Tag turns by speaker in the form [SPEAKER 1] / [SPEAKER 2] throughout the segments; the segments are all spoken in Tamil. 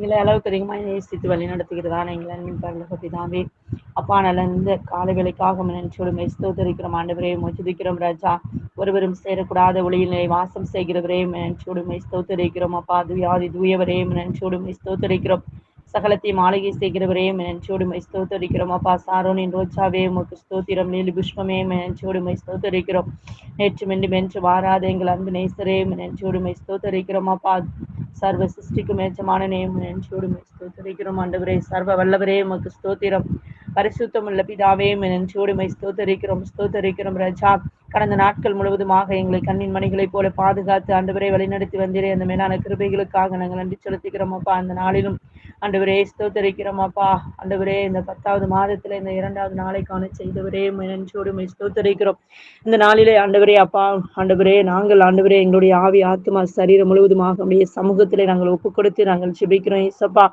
[SPEAKER 1] எங்களை அளவுக்கு அதிகமாக நேசித்து வழி நடத்துகிறதான எங்களை அன்பின் பரலோக அப்பா நல்ல இந்த வேலைக்காக நினைச்சோடு மெஸ்தோத்தரிக்கிறோம் ஆண்டவரே மொச்சுதிக்கிறோம் ராஜா. ஒருவரும் சேரக்கூடாத ஒளியிலே வாசம் செய்கிறவரே நினைச்சோடு மெஸ்தோத்தரிக்கிறோம் அப்பா துயாதி தூயவரே நினைச்சோடு மெஸ்தோத்தரிக்கிறோம் சகலத்தை மாளிகை செய்கிறவரே மெனச்சோடு மை ஸ்தோத்தரிக்கிறோம். அப்பா சாரோனின் ரோஜாவே உமக்கு ஸ்தோத்திரம். நீலி புஷ்பமே மெனச்சோடு மை ஸ்தோத்தரிக்கிறோம். நேற்று மென்று மென்று வாராத எங்கள் அன்பு நேசரே மெனச்சோடு மை ஸ்தோத்தரிக்கிறோம். அப்பா சர்வ சிருஷ்டிக்கும் ஏச்சமான நேயம் மெனச்சோடு ஸ்தோத்தரிக்கிறோம் ஆண்டவரே சர்வ வல்லவரே உமக்கு ஸ்தோத்திரம். பரிசுத்தம் உள்ள பிதாவே நெஞ்சோடு ஸ்தோத்தரிக்கிறோம் ஸ்தோத்தரிக்கிறோம் ரஜா. கடந்த நாட்கள் முழுவதுமாக எங்களை கண்ணின் மணிகளைப் போல பாதுகாத்து ஆண்டவரை வழிநடத்தி வந்தீரே. அந்த மேலான கிருபைகளுக்காக நாங்கள் நன்றி செலுத்துகிறோம் அப்பா. அந்த நாளிலும் அண்டவரே ஸ்தோத்தரிக்கிறோமாப்பா. அப்பா இந்த பத்தாவது மாதத்துல இந்த இரண்டாவது நாளை செய்தவரே நெஞ்சோடு மை ஸ்தோத்தரிக்கிறோம். இந்த நாளிலே ஆண்டவரே அப்பா ஆண்டவரே நாங்கள் ஆண்டவரே எங்களுடைய ஆவி ஆத்மா சரீரம் முழுவதுமாக உடைய சமூகத்திலே நாங்கள் ஒப்பு கொடுத்து நாங்கள் சிபிக்கிறோம் ஏசப்பா.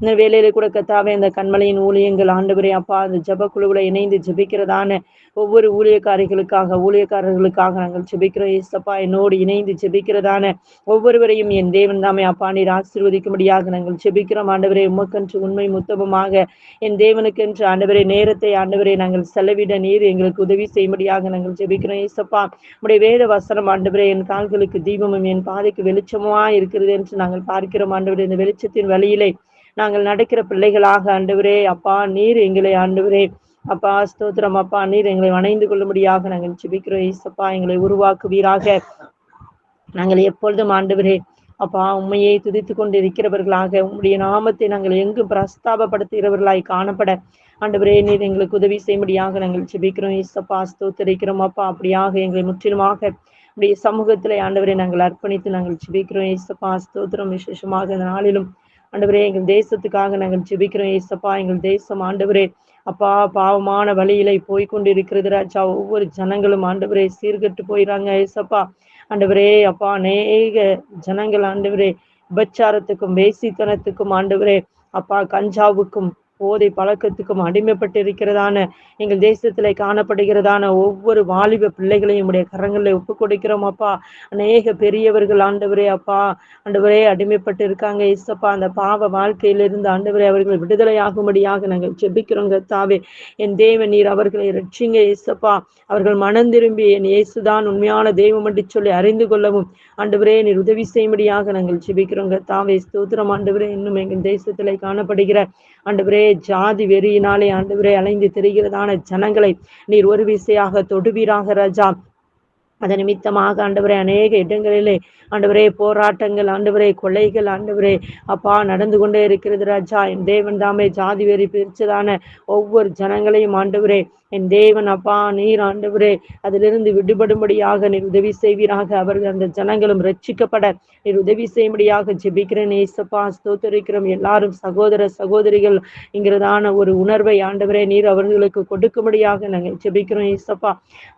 [SPEAKER 1] இந்த வேலையில கூட கத்தாவே இந்த கண்மலையின் ஊழியங்கள் ஆண்டவரே அப்பா அந்த ஜப குழுவில் இணைந்து ஜெபிக்கிறதான ஒவ்வொரு ஊழியக்காரிகளுக்காக ஊழியக்காரர்களுக்காக நாங்கள் ஜெபிக்கிறோம். ஏசப்பா என்னோடு இணைந்து ஜெபிக்கிறதான ஒவ்வொருவரையும் என் தேவன் தாமே அப்பா நீர் ஆசீர்வதிக்கும்படியாக நாங்கள் ஜெபிக்கிறோம். ஆண்டவரே உமக்கென்று உண்மை முத்தமமாக என் தேவனுக்கென்று ஆண்டவரே நேரத்தை ஆண்டவரை நாங்கள் செலவிட நீர் எங்களுக்கு உதவி செய்யும்படியாக நாங்கள் ஜெபிக்கிறோம். ஏசப்பா உடைய வேத வசனம் ஆண்டவரே என் கால்களுக்கு தீபமும் என் பாதைக்கு வெளிச்சமுமா இருக்கிறது என்று நாங்கள் பார்க்கிறோம். ஆண்டவரே இந்த வெளிச்சத்தின் வழியிலே நாங்கள் நடக்கிற பிள்ளைகளாக ஆண்டவரே. அப்பா நீர் எங்களை ஆண்டவரே. அப்பா ஸ்தோத்திரம். அப்பா நீர் எங்களை வணைந்து கொள்ளும்படியாக நாங்கள் சிபிக்கிறோம் ஈசப்பா எங்களை உருவாக்குவீராக. நாங்கள் எப்பொழுதும் ஆண்டவரே. அப்பா உண்மையை துதித்து கொண்டு இருக்கிறவர்களாக உம்முடைய நாமத்தை நாங்கள் எங்கும் பிரஸ்தாபப்படுத்துகிறவர்களாய் காணப்பட. ஆண்டவரே நீர் எங்களுக்கு உதவி செய்யும்படியாக நாங்கள் ஜெபிக்கிறோம். ஈசப்பா ஸ்தோத்தரிக்கிறோம். அப்பா அப்படியாக எங்களை முற்றிலுமாக உடைய சமூகத்திலே ஆண்டவரை நாங்கள் அர்ப்பணித்து நாங்கள் ஜெபிக்கிறோம். ஈசப்பா ஸ்தோத்திரம். விசேஷமாக இந்த நாளிலும் ஆண்டவரே எங்கள் தேசத்துக்காக நாங்கள் ஜெபிக்கிறோம் ஏசப்பா எங்கள் தேசம் ஆண்டவரே. அப்பா பாவமான வழியில போய் கொண்டு இருக்கிறது ராஜா. ஒவ்வொரு ஜனங்களும் ஆண்டவரே சீர்கட்டு போயிறாங்க ஏசப்பா. ஆண்டவரே அப்பா அநேக ஜனங்கள் ஆண்டவரே விபச்சாரத்துக்கும் வேசித்தனத்துக்கும் ஆண்டவரே அப்பா கஞ்சாவுக்கும் போதை பழக்கத்துக்கும் அடிமைப்பட்டு இருக்கிறதான எங்கள் தேசத்தில் காணப்படுகிறதான ஒவ்வொரு வாலிப பிள்ளைகளையும் உடைய கரங்களில் ஒப்பு கொடுக்கிறோம் அப்பா. அநேக பெரியவர்கள் ஆண்டவரே அப்பா. ஆண்டவரே அடிமைப்பட்டு இருக்காங்க இசப்பா அந்த பாவ வாழ்க்கையிலிருந்து ஆண்டவரே அவர்கள் விடுதலையாகும்படியாக நாங்கள் ஜெபிக்கிறோங்க கத்தாவே. என் தேவ நீர் அவர்களை ரட்சிங்க இசப்பா அவர்கள் மனம் திரும்பி என் இயேசுதான் உண்மையான தெய்வம் என்று சொல்லி அறிந்து கொள்ளவும் ஆண்டவரே நீர் உதவி செய்யும்படியாக நாங்கள் ஜெபிக்கிறோங்க கத்தாவே. ஸ்தோத்திரம் ஆண்டவரே. இன்னும் எங்கள் தேசத்திலே காணப்படுகிற ஆண்டவரே ஜாதி வெறியினாலே ஆண்டவரே அலைந்து திரிகிறதான ஜனங்களை நீர் ஒரு விசையாக தொடுவீராக ராஜா. அதன் நிமித்தமாக ஆண்டவரே அநேக இடங்களிலே ஆண்டவரே போராட்டங்கள் ஆண்டவரே கொலைகள் ஆண்டவரே அப்பா நடந்து கொண்டே இருக்கிறது ராஜா. என் தேவன் தாமே ஜாதி வெறி பிரிச்சதான ஒவ்வொரு ஜனங்களையும் ஆண்டவரே என் தேவன் அப்பா நீர் ஆண்டவரே அதிலிருந்து விடுபடும்படியாக நீர் உதவி செய்வீராக. அவர்கள் அந்த ஜனங்களும் ரட்சிக்கப்பட நீர் உதவி செய்யும்படியாக ஜெபிக்கிறேன். ஏசப்பா ஸ்தோத்தரிக்கிறோம். எல்லாரும் சகோதர சகோதரிகள் என்கிறதான ஒரு உணர்வை ஆண்டவரே நீர் அவர்களுக்கு கொடுக்கும்படியாக நாங்கள் ஜெபிக்கிறோம். ஏசப்பா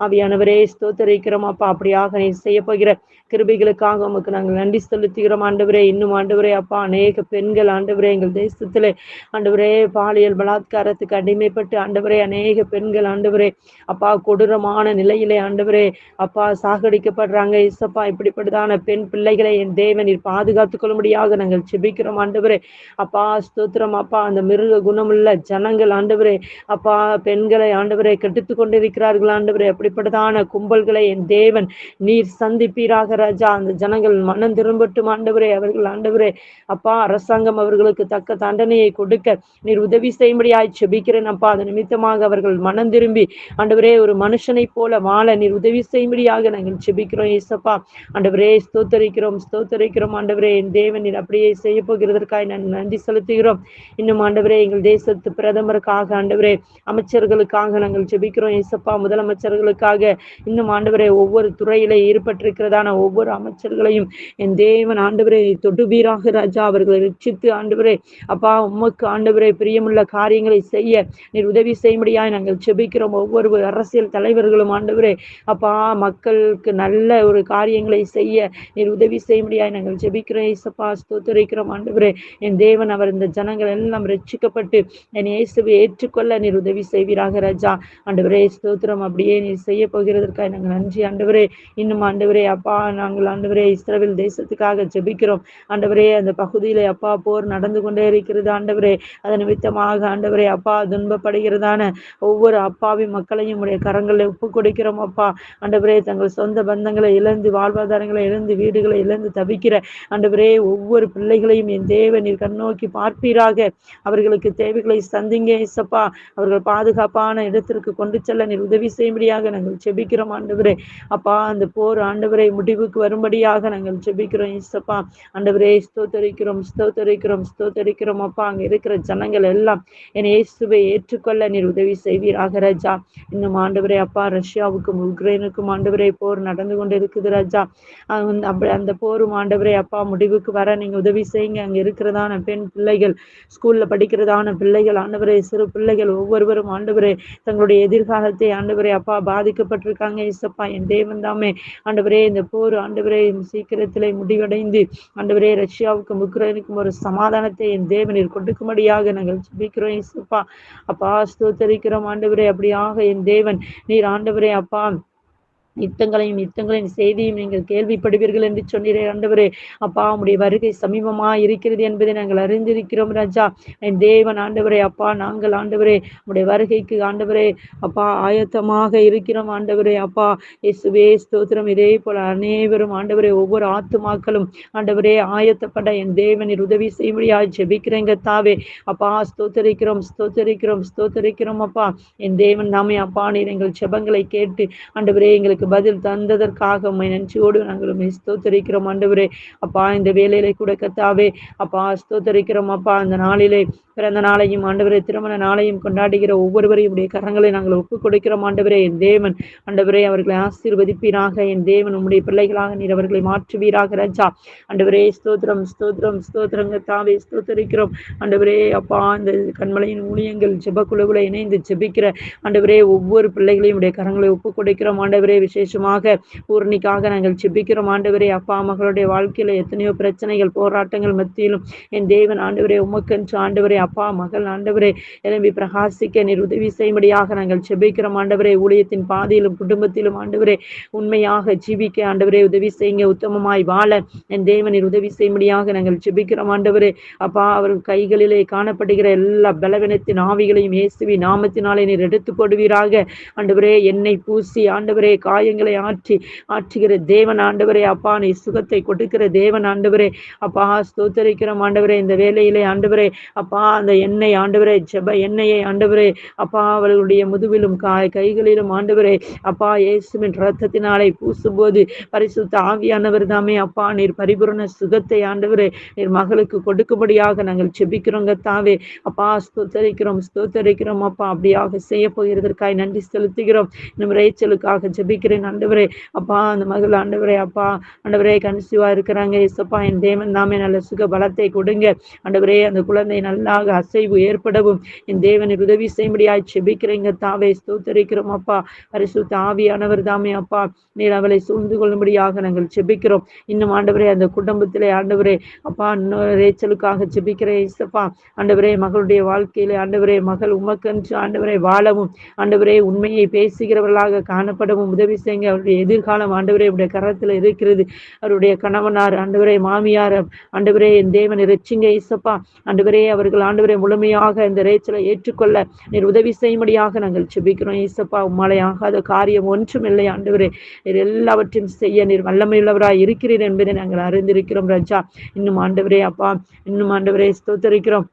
[SPEAKER 1] அவையானவரே ஸ்தோத்தரிக்கிறோம் அப்பா. அப்படியாக நீ செய்ய போகிற கிருபிகளுக்காக உமக்கு நாங்கள் நன்றி செலுத்துகிறோம் ஆண்டவரே. இன்னும் ஆண்டவரே அப்பா அநேக பெண்கள் ஆண்டவரே எங்கள் தேசத்திலே ஆண்டவரே பாலியல் பலாத்காரத்துக்கு அடிமைப்பட்டு ஆண்டவரே அநேக பெண்கள் ஆண்டவரே அப்பா கொடூரமான நிலையிலே ஆண்டவரே அப்பா சாகடிக்கப்படுறாங்க. இசப்பா இப்படிப்பட்டதான பெண் பிள்ளைகளை என் தேவன் நீர் பாதுகாத்துக் கொள்ளும்படியாக நாங்கள் செபிக்கிறோம் ஆண்டவரே. அப்பா ஸ்தோத்திரம் அப்பா. அந்த மிருக குணமுள்ள ஜனங்கள் ஆண்டவரே அப்பா பெண்களை ஆண்டவரை கெடுத்து கொண்டிருக்கிறார்கள் ஆண்டவரே. அப்படிப்பட்டதான கும்பல்களை என் தேவன் நீர் சந்திப்பீராக ராஜா. அந்த ஜனங்கள் மனம் திரும்பட்டும் ஆண்டவரே. அவர்கள் ஆண்டவரே அப்பா அரசாங்கம் அவர்களுக்கு தக்க தண்டனையை கொடுக்க நீர் உதவி செய்யும்படியாய் செபிக்கிறேன் அப்பா. அது நிமித்தமாக அவர்கள் மனம் திரும்பி ஆண்டவரே ஒரு மனுஷனை போல வாழ நீர் உதவி செய்யும்படியாக நாங்கள் செபிக்கிறோம் ஏசப்பா. ஆண்டவரே ஸ்தோத்தரிக்கிறோம் ஸ்தோத்தரிக்கிறோம் ஆண்டவரே. என் தேவன் நீர் அப்படியே செய்ய போகிறதற்காக நான் நன்றி செலுத்துகிறோம். இன்னும் ஆண்டவரே எங்கள் தேசத்து பிரதமருக்காக ஆண்டவரே அமைச்சர்களுக்காக நாங்கள் ஜெபிக்கிறோம் ஏசப்பா. முதலமைச்சர்களுக்காக இன்னும் ஆண்டவரே ஒவ்வொரு துறையிலே ஈடுபட்டிருக்கிறதான ஒவ்வொரு அமைச்சர்களையும் என் தேவன் ஆண்டவரே தொடுவீராக ராஜா. அவர்களை ரட்சித்து ஆண்டவரே அப்பா உமக்கு ஆண்டவரே பிரியமுள்ள காரியங்களை செய்ய நீர் உதவி செய்யும்படியாய் நாங்கள் செபி ஜெபிக்கிறோம் ஒவ்வொரு அரசியல் தலைவர்களும் ஆண்டவரே. அப்பா மக்களுக்கு நல்ல ஒரு காரியங்களை செய்ய நீர் உதவி செய்ய முடியாது நாங்கள் ஜெபிக்கிறோம். இசப்பா ஸ்தோத்தரிக்கிறோம் ஆண்டவரே. என் தேவன் அவர் இந்த ஜனங்கள் எல்லாம் ரட்சிக்கப்பட்டு என் இயேசுவை ஏற்றுக்கொள்ள நீர் உதவி செய்வீராக ராஜா. ஆண்டவரே ஸ்தோத்திரம். அப்படியே நீர் செய்ய போகிறதற்காக நாங்கள் நன்றி ஆண்டவரே. இன்னும் ஆண்டவரே அப்பா நாங்கள் ஆண்டவரே இஸ்ரேல் தேசத்துக்காக ஜெபிக்கிறோம். ஆண்டவரே அந்த பகுதியில அப்பா போர் நடந்து கொண்டே இருக்கிறது ஆண்டவரே. அதன் நிமித்தமாக ஆண்டவரே அப்பா துன்பப்படுகிறதான ஒவ்வொரு அப்பாவி மக்களையும் உடைய கரங்களை ஒப்பு கொடுக்கிறோம் அப்பா. ஆண்டவரே தங்கள் சொந்த பந்தங்களை இழந்து வாழ்வாதாரங்களை இழந்து வீடுகளை இழந்து தவிக்கிற ஆண்டவரே ஒவ்வொரு பிள்ளைகளையும் என் தேவனில் கண்ணோக்கி பார்ப்பீராக. அவர்களுக்கு தேவைகளை சந்திங்க இசப்பா அவர்கள் பாதுகாப்பான இடத்திற்கு கொண்டு செல்ல நீர் உதவி செய்யும்படியாக நாங்கள் செபிக்கிறோம் ஆண்டவரே. அப்பா அந்த போர் ஆண்டவரை முடிவுக்கு வரும்படியாக நாங்கள் செபிக்கிறோம் இசப்பா ஆண்டவரே ஸ்தோத்தரிக்கிறோம் ஸ்தோத்தரிக்கிறோம் ஸ்தோத்தரிக்கிறோம் அப்பா. அங்கே இருக்கிற ஜனங்கள் எல்லாம் என் இயேசுவை ஏற்றுக்கொள்ள நீர் உதவி செய்வீராக. ராஜா. இன்னும் ஆண்டவரே அப்பா ரஷ்யாவுக்கும் உக்ரைனுக்கும் ஆண்டவரே போர் நடந்து கொண்டு இருக்குது ராஜா அப்படி அந்த போரும் ஆண்டவரே அப்பா முடிவுக்கு வர நீங்க உதவி செய்யுங்க. அங்க இருக்கிறதான பெண் பிள்ளைகள் ஸ்கூல்ல படிக்கிறதான பிள்ளைகள் ஆண்டவரே சிறு பிள்ளைகள் ஒவ்வொருவரும் ஆண்டவரே தங்களுடைய எதிர்காலத்தை ஆண்டவரே அப்பா பாதிக்கப்பட்டிருக்காங்க. இசப்பா என் தேவன் தாமே. ஆண்டவரே இந்த போர் ஆண்டவரே சீக்கிரத்திலே முடிவடைந்து ஆண்டவரே ரஷ்யாவுக்கும் உக்ரைனுக்கும் ஒரு சமாதானத்தை என் தேவனில் கொடுக்கும்படியாக நாங்கள் ஜபிக்கிறோம். இசப்பா அப்பா ஸ்தோத்தரிக்கிறோம். ஆண்டவரே அப்படியாக என் தேவன். நீர் ஆண்டவரே அப்பா. யுத்தங்களையும் யுத்தங்களின் செய்தியும் நீங்கள் கேள்விப்படுவீர்கள் என்று சொன்னீரே ஆண்டவரே. அப்பா உடைய வருகை சமீபமா இருக்கிறது என்பதை நாங்கள் அறிந்திருக்கிறோம் ராஜா. என் தேவன் ஆண்டவரே அப்பா நாங்கள் ஆண்டவரே. உடைய வருகைக்கு ஆண்டவரே அப்பா ஆயத்தமாக இருக்கிறோம் ஆண்டவரே. அப்பா இயேசுவே ஸ்தோத்திரம். இதே போல அனைவரும் ஆண்டவரே ஒவ்வொரு ஆத்துமாக்களும் ஆண்டவரே ஆயத்தப்பட என் தேவனில் உதவி செய்யும்படியா ஜெபிக்கிறேங்க தாவே. அப்பா ஸ்தோத்தரிக்கிறோம் ஸ்தோத்தரிக்கிறோம் ஸ்தோத்தரிக்கிறோம் அப்பா. என் தேவன் நாமே அப்பா நீர் எங்கள் ஜெபங்களை கேட்டு ஆண்டவரே எங்களுக்கு எங்களுக்கு பதில் தந்ததற்காக நன்றியோடு நாங்கள் ஸ்தோத்தரிக்கிறோம். ஆண்டவரே அப்பா இந்த வேலையிலே கூட கத்தாவே அப்பா ஸ்தோத்தரிக்கிறோம் அப்பா அந்த நாளிலே பிறந்த நாளையும் ஆண்டவரே திருமண நாளையும் கொண்டாடுகிற ஒவ்வொருவரையும் உடைய கரங்களை நாங்கள் ஒப்புக் கொடுக்கிறோம் ஆண்டவரே என் தேவன் ஆண்டவரே அவர்களை ஆசீர்வதிப்பீராக. என் தேவன் உம்முடைய பிள்ளைகளாக நீர் அவர்களை மாற்றுவீராக ரஜா. ஆண்டவரே ஸ்தோத்திரம் ஸ்தோத்திரம் ஸ்தோத்திரங்க தாவே ஸ்தோத்தரிக்கிறோம். ஆண்டவரே அப்பா இந்த கண்மலையின் ஊழியங்கள் ஜெபக்குழுவில் இணைந்து ஜெபிக்கிற ஆண்டவரே ஒவ்வொரு பிள்ளைகளையும் உடைய கரங்களை ஒப்புக் கொடுக்கிறோம் ஆண்டவரே விசேஷமாக பூர்ணிக்காக நாங்கள் ஜெபிக்கிறோம். ஆண்டவரே அப்பா மகளுடைய வாழ்க்கையில எத்தனையோ பிரச்சனைகள் போராட்டங்கள் மத்தியிலும் என் தேவன் ஆண்டவரே உமக்கென்று ஆண்டவரே அப்பா மகள் ஆண்டவரே எழும்பி பிரகாசிக்க நீர் உதவி செய்யும்படியாக நாங்கள் செபிக்கிறோம் ஆண்டவரே ஊழியத்தின் பாதையிலும் குடும்பத்திலும் ஆண்டவரே உண்மையாக ஜீவிக்க ஆண்டவரே உதவி செய்யுங்க. உத்தமமாய் வாழ என் தேவன் நீர் உதவி செய்யும்படியாக நாங்கள் செபிக்கிறோம் ஆண்டவரே அப்பா அவர் கைகளிலே காணப்படுகிற எல்லா பலவீனத்தின் ஆவிகளையும் இயேசுவி நாமத்தினாலே நீர் எடுத்து போடுவீராக ஆண்டவரே என்னை பூசி ஆண்டவரே காரியங்களை ஆற்றி ஆற்றுகிற தேவன் ஆண்டவரே அப்பா நீ சுகத்தை கொடுக்கிற தேவன் ஆண்டவரே. அப்பா ஸ்தோத்தரிக்கிறோம் ஆண்டவரே இந்த வேலையிலே ஆண்டவரே. அப்பா அந்த எண்ணெய் ஆண்டவரே ஜப எண்ணெயை ஆண்டவரே. அப்பா அவர்களுடைய முதுவிலும் காய் கைகளிலும் ஆண்டவரே. அப்பா இயேசுவின் ரத்தத்தினாலே பூசும்போது பரிசுத்த ஆவியானவர் தாமே. அப்பா நீர் பரிபூரண சுகத்தை ஆண்டவரே நீர் மகளுக்கு கொடுக்கும்படியாக நாங்கள் செபிக்கிறோங்க தாவே அப்பா ஸ்தோத்தரிக்கிறோம் ஸ்தோத்தரிக்கிறோம். அப்பா அப்படியாக செய்ய போகிறதற்காய் நன்றி செலுத்துகிறோம். இன்னும் ரேச்சலுக்காக ஜெபிக்கிறேன் ஆண்டவரே. அப்பா அந்த மகள் ஆண்டவரே அப்பா. ஆண்டவரே கன்சிவா இருக்கிறாங்க. இசப்பா என் தேவன் நாமே நல்ல சுக பலத்தை கொடுங்க. ஆண்டவரே அந்த குழந்தை நல்லா அசைவு ஏற்படவும். என் தேவனை உதவி செய்யும்படியாய் செபிக்கிறீங்க தாவே. ஸ்தோத்தரிக்கிறோம் அப்பா. பரிசுத்த ஆவியானவர் தாமே அப்பா. நீர் அவளை சூழ்ந்து கொள்ளும்படியாக நாங்கள் செபிக்கிறோம். இன்னும் ஆண்டவரே அந்த குடும்பத்திலே ஆண்டவரே அப்பா இன்னொரு ரேச்சலுக்காக செபிக்கிறேன் இசப்பா ஆண்டவரே மகளுடைய வாழ்க்கையிலே ஆண்டவரே மகள் உமக்கன்று ஆண்டவரை வாழவும். ஆண்டவரே உண்மையை பேசுகிறவர்களாக காணப்படவும் உதவி செய்யுங்க. அவருடைய எதிர்காலம் ஆண்டவரே உடைய கரத்துல இருக்கிறது. அவருடைய கணவனார் ஆண்டவரே மாமியார் ஆண்டவரே என் தேவன் ரச்சிங்க இசப்பா ஆண்டவரே அவர்கள் ஆண்டவரை முழுமையாக இந்த ரேச்சலை ஏற்றுக்கொள்ள நீர் உதவி செய்யும்படியாக நாங்கள் செபிக்கிறோம் ஈசப்பா. உம்மாலை ஆகாத காரியம் ஒன்றும் இல்லை ஆண்டவரே. நீர் எல்லாவற்றையும் செய்ய நீர் வல்லமையுள்ளவராய் இருக்கிறீர் என்பதை நாங்கள் அறிந்திருக்கிறோம் ரஜா. இன்னும் ஆண்டவரே அப்பா. இன்னும் ஆண்டவரே ஸ்தோத்தரிக்கிறோம்.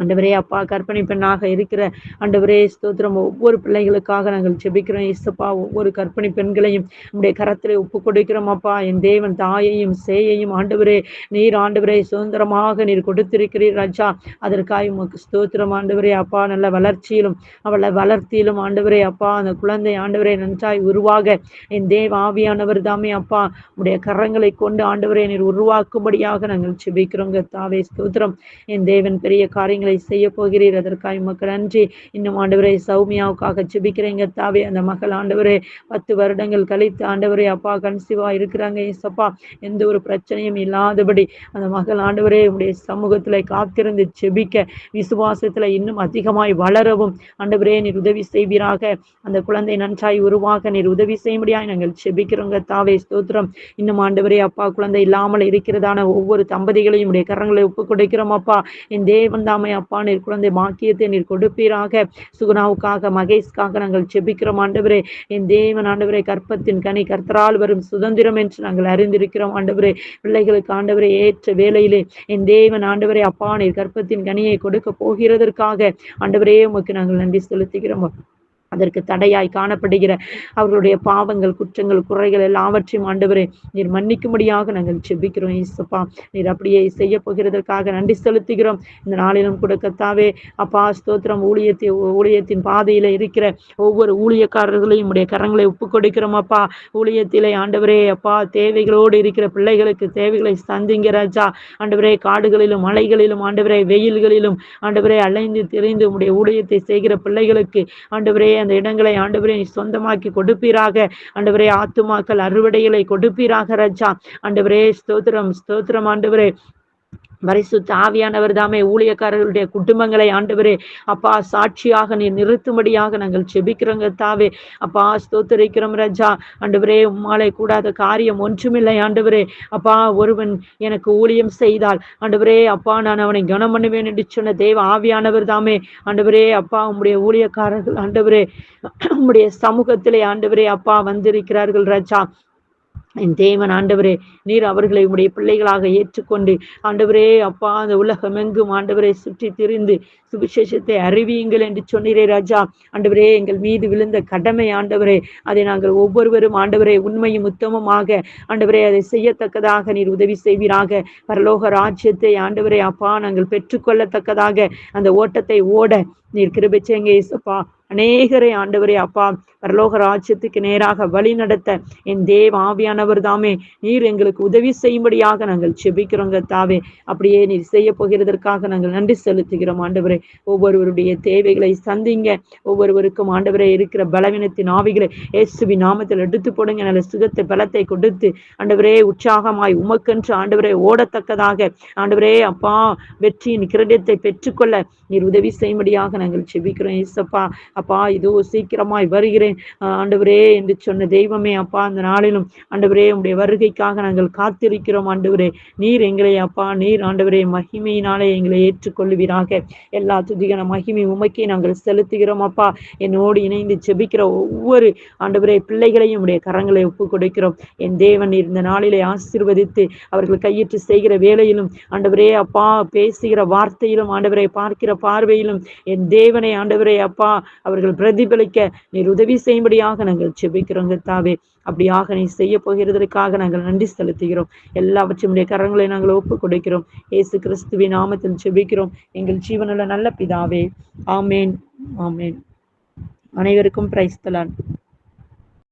[SPEAKER 1] அண்டவரே அப்பா கற்பனை பெண்ணாக இருக்கிற அண்டவரே ஸ்தோத்திரம். ஒவ்வொரு பிள்ளைகளுக்காக நாங்கள் செபிக்கிறோம் இசப்பா ஒவ்வொரு கற்பனை பெண்களையும் உடைய கரத்திலே ஒப்பு கொடுக்கிறோம் அப்பா. என் தேவன் தாயையும் சேயையும் ஆண்டவரே நீர் ஆண்டவரே சுதந்திரமாக நீர் கொடுத்திருக்கிறீர் ராஜா. அதற்காக உமக்கு ஸ்தோத்திரம் ஆண்டவரே அப்பா. நல்ல வளர்ச்சியிலும் அவளை வளர்த்தியிலும் ஆண்டவரே அப்பா. அந்த குழந்தை ஆண்டவரே நன்றாய் உருவாக. என் தேவ ஆவியானவர் தாமே அப்பா. உடைய கரங்களை கொண்டு ஆண்டவரே நீர் உருவாக்கும்படியாக நாங்கள் செபிக்கிறோங்க தாவே ஸ்தோத்திரம். என் தேவன் பெரிய காரியங்களை காரியங்களை செய்ய போகிறீர். அதற்காக மக்கள் நன்றி. இன்னும் ஆண்டவரை சௌமியாவுக்காக ஜெபிக்கிறேங்க தாவே. அந்த மகள் ஆண்டவரே பத்து வருடங்கள் கழித்து ஆண்டவரே அப்பா கன்சிவா இருக்கிறாங்க ஏசப்பா. எந்த ஒரு பிரச்சனையும் இல்லாதபடி அந்த மகள் ஆண்டவரே உடைய சமூகத்தில் காத்திருந்து செபிக்க விசுவாசத்தில் இன்னும் அதிகமாய் வளரவும். ஆண்டவரே நீர் உதவி செய்வீராக. அந்த குழந்தை நன்றாய் உருவாக நீர் உதவி செய்யும்படியாய் நாங்கள் செபிக்கிறோங்க தாவே. ஸ்தோத்திரம். இன்னும் ஆண்டவரே அப்பா குழந்தை இல்லாமல் இருக்கிறதான ஒவ்வொரு தம்பதிகளையும் உடைய கரங்களை ஒப்பு கொடுக்கிறோம் அப்பா. என் தேவன் தாமே அப்பா நீர் குழந்தை பாக்கியத்தை நீர் கொடுப்பீராக. சுகுணாவுக்காக மகேஷ்காக நாங்கள் செபிக்கிறோம் ஆண்டவரே. என் தேவன் ஆண்டவரே கற்பத்தின் கனி கர்த்தரால் வரும் சுதந்திரம் என்று நாங்கள் அறிந்திருக்கிறோம் ஆண்டவரே. பிள்ளைகளுக்கு ஆண்டவரே ஏற்ற வேலையிலே என் தேவன் ஆண்டவரே அப்பா நீர் கற்பத்தின் கனியை கொடுக்க போகிறதற்காக. ஆண்டவரே உமக்கு நாங்கள் நன்றி செலுத்துகிறோம். அதற்கு தடையாய் காணப்படுகிற அவர்களுடைய பாவங்கள் குற்றங்கள் குறைகள் எல்லாவற்றையும் ஆண்டவரே நீர் மன்னிக்கும்படியாக நாங்கள் செபிக்கிறோம் ஈசப்பா. நீர் அப்படியே செய்ய போகிறதற்காக நன்றி செலுத்துகிறோம். இந்த நாளிலும் கூட கத்தாவே அப்பா ஸ்தோத்திரம் ஊழியத்தை ஊழியத்தின் பாதையில இருக்கிற ஒவ்வொரு ஊழியக்காரர்களையும் உடைய கரங்களை ஒப்பு கொடுக்கிறோம் அப்பா. ஊழியத்திலே ஆண்டவரே அப்பா தேவைகளோடு இருக்கிற பிள்ளைகளுக்கு தேவைகளை சந்திங்க ராஜா. ஆண்டவரே காடுகளிலும் மலைகளிலும் ஆண்டவரே வெயில்களிலும் ஆண்டவரே அலைந்து திரிந்து உடைய ஊழியத்தை செய்கிற பிள்ளைகளுக்கு ஆண்டவரே அந்த இடங்களை ஆண்டவரே நீ சொந்தமாக்கி கொடுப்பீராக. ஆண்டவரே ஆத்துமாக்கள் அறுவடைகளை கொடுப்பீராக ரஜா. ஆண்டவரே ஸ்தோத்திரம் ஸ்தோத்திரம் ஆண்டவரே. பரிசுத்த ஆவியானவர் தாமே ஊழியக்காரர்களுடைய குடும்பங்களை ஆண்டவரே அப்பா சாட்சியாக நீ நிறுத்தும்படியாக நாங்கள் செபிக்கிறோங்க தாவே. அப்பா ஸ்தோத்தரிக்கிறோம் ரஜா. ஆண்டவரே உம்மாலே கூடாத காரியம் ஒன்றுமில்லை ஆண்டவரே. அப்பா ஒருவன் எனக்கு ஊழியம் செய்தால் ஆண்டவரே அப்பா நான் அவனை கனம் பண்ணுவேன் என்று சொன்ன தேவ ஆவியானவர் தாமே. ஆண்டவரே அப்பா உம்முடைய ஊழியக்காரர்கள் ஆண்டவரே உம்முடைய சமூகத்திலே ஆண்டவரே அப்பா வந்திருக்கிறார்கள் ரஜா. என் தேவன் ஆண்டவரே நீர் அவர்களை உடைய பிள்ளைகளாக ஏற்றுக்கொண்டு ஆண்டவரே அப்பா அந்த உலகமெங்கும் ஆண்டவரை சுற்றி திரிந்து சுவிசேஷத்தை அறிவியுங்கள் என்று சொன்னீரே ராஜா. ஆண்டவரே எங்கள் மீது விழுந்த கடமை ஆண்டவரே அதை நாங்கள் ஒவ்வொருவரும் ஆண்டவரே உண்மையும் உத்தமமாக ஆண்டவரே அதை செய்யத்தக்கதாக நீர் உதவி செய்வீராக. பரலோக ராஜ்யத்தை ஆண்டவரே அப்பா நாங்கள் பெற்றுக்கொள்ளத்தக்கதாக அந்த ஓட்டத்தை ஓட நீர் கிருபிச்சேங்க இசப்பா அநேகரை ஆண்டவரே அப்பா பரலோக ராஜ்யத்துக்கு நேராக வழி நடத்த என் தேவ ஆவியானவர் தாமே. நீர் எங்களுக்கு உதவி செய்யும்படியாக நாங்கள் செபிக்கிறோங்க தாவே. அப்படியே நீர் செய்ய போகிறதற்காக நாங்கள் நன்றி செலுத்துகிறோம் ஆண்டவரே. ஒவ்வொருவருடைய தேவைகளை சந்திங்க. ஒவ்வொருவருக்கும் ஆண்டவரே இருக்கிற பலவீனத்தின் ஆவிகளை இயேசுவி நாமத்தில் எடுத்து போடுங்க. நல்ல சுகத்தை பலத்தை கொடுத்து ஆண்டவரே உற்சாகமாய் உமக்கென்று ஆண்டவரே ஓடத்தக்கதாக ஆண்டவரே அப்பா வெற்றியின் கிரீடத்தை பெற்றுக்கொள்ள நீர் உதவி செய்யும்படியாக நாங்கள் செபிக்கிறோம் ஏசப்பா அப்பா இதோ சீக்கிரமாய் வருகிறேன். ஆண்டவரே என்று சொன்ன தெய்வமே அப்பா அந்த நாளிலும் ஆண்டவரே உடைய வருகைக்காக நாங்கள் காத்திருக்கிறோம் ஆண்டவரே. நீர் எங்களை அப்பா நீர் ஆண்டவரே மகிமையினாலே எங்களை ஏற்றுக்கொள்வீராக எல்லா துதிகன மகிமை உமைக்கே நாங்கள் செலுத்துகிறோம் அப்பா. என்னோடு இணைந்து செபிக்கிற ஒவ்வொரு ஆண்டவரே பிள்ளைகளையும் உடைய கரங்களை ஒப்பு கொடுக்கிறோம். என் தேவன் இந்த நாளிலே ஆசீர்வதித்து அவர்கள் கையிட்டு செய்கிற வேலையிலும் ஆண்டவரே அப்பா பேசுகிற வார்த்தையிலும் ஆண்டவரை பார்க்கிற பார்வையிலும் என் தேவனை ஆண்டவரே அப்பா அவர்கள் பிரதிபலிக்க நீர் உதவி செய்யும்படியாக நாங்கள் செபிக்கிறோங்க தாவே. அப்படியாக நீ செய்ய போகிறதற்காக நாங்கள் நன்றி செலுத்துகிறோம். எல்லாவற்றினுடைய கரங்களை நாங்கள் ஒப்பு கொடுக்கிறோம். இயேசு கிறிஸ்துவின் நாமத்தில் செபிக்கிறோம் எங்கள் ஜீவனுள்ள நல்ல பிதாவே. ஆமேன். ஆமேன். அனைவருக்கும் பிரைஸ்தலான்.